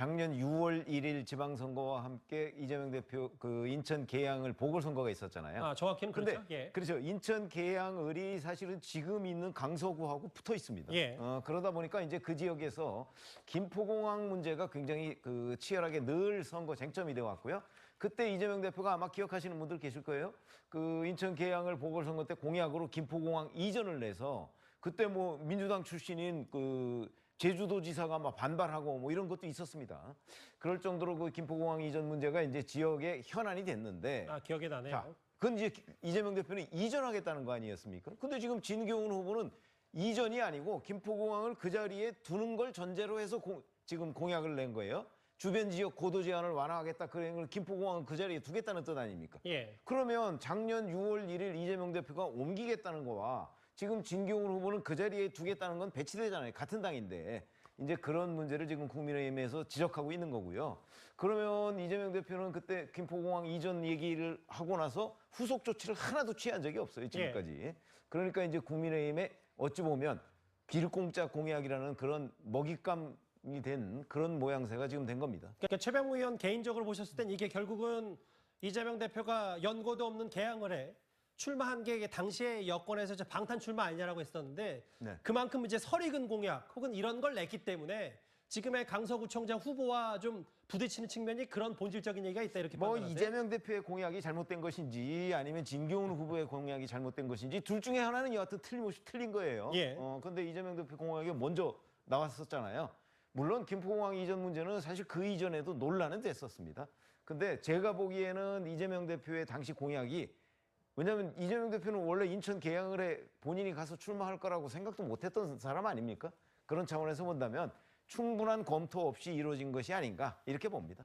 작년 6월 1일 지방선거와 함께 이재명 대표 그 인천 계양을 보궐선거가 있었잖아요. 아, 정확히는 근데 그렇죠. 예. 그렇죠. 인천 계양을이 사실은 지금 있는 강서구하고 붙어 있습니다. 예. 어, 그러다 보니까 이제 그 지역에서 김포공항 문제가 굉장히 그 치열하게 늘 선거 쟁점이 되어 왔고요. 그때 이재명 대표가 아마 기억하시는 분들 계실 거예요. 그 인천 계양을 보궐선거 때 공약으로 김포공항 이전을 내서 그때 뭐 민주당 출신인 그 제주도지사가 막 반발하고 뭐 이런 것도 있었습니다. 그럴 정도로 그 김포공항 이전 문제가 이제 지역의 현안이 됐는데 아, 기억에 나네요. 자, 그건 이제 이재명 대표는 이전하겠다는 거 아니었습니까? 근데 지금 진경훈 후보는 이전이 아니고 김포공항을 그 자리에 두는 걸 전제로 해서 공- 지금 공약을 낸 거예요. 주변 지역 고도 제한을 완화하겠다 그런 걸 김포공항을 그 자리에 두겠다는 뜻 아닙니까? 예. 그러면 작년 6월 1일 이재명 대표가 옮기겠다는 거와 지금 진경훈 후보는 그 자리에 두겠다는 건 배치되잖아요. 같은 당인데. 이제 그런 문제를 지금 국민의힘에서 지적하고 있는 거고요. 그러면 이재명 대표는 그때 김포공항 이전 얘기를 하고 나서 후속 조치를 하나도 취한 적이 없어요. 지금까지. 그러니까 이제 국민의힘에 어찌 보면 길공짜 공약이라는 그런 먹잇감 이 된 그런 모양새가 지금 된 겁니다. 그러니까 최병우 의원 개인적으로 보셨을 땐 이게 결국은 이재명 대표가 연고도 없는 개항을 해 출마한 게 당시에 여권에서 이제 방탄 출마 아니냐라고 했었는데 네. 그만큼 이제 설익은 공약 혹은 이런 걸 냈기 때문에 지금의 강서구청장 후보와 좀 부딪히는 측면이 그런 본질적인 얘기가 있다 이렇게 뭐 판단하세요? 이재명 대표의 공약이 잘못된 것인지 아니면 진경훈 후보의 공약이 잘못된 것인지 둘 중에 하나는 여하튼 틀림없이 틀린 거예요. 예. 어, 근데 이재명 대표 공약이 먼저 나왔었잖아요. 물론 김포공항 이전 문제는 사실 그 이전에도 논란은 됐었습니다. 근데 제가 보기에는 이재명 대표의 당시 공약이 왜냐하면 이재명 대표는 원래 인천 계양을 해 본인이 가서 출마할 거라고 생각도 못했던 사람 아닙니까? 그런 차원에서 본다면 충분한 검토 없이 이루어진 것이 아닌가 이렇게 봅니다.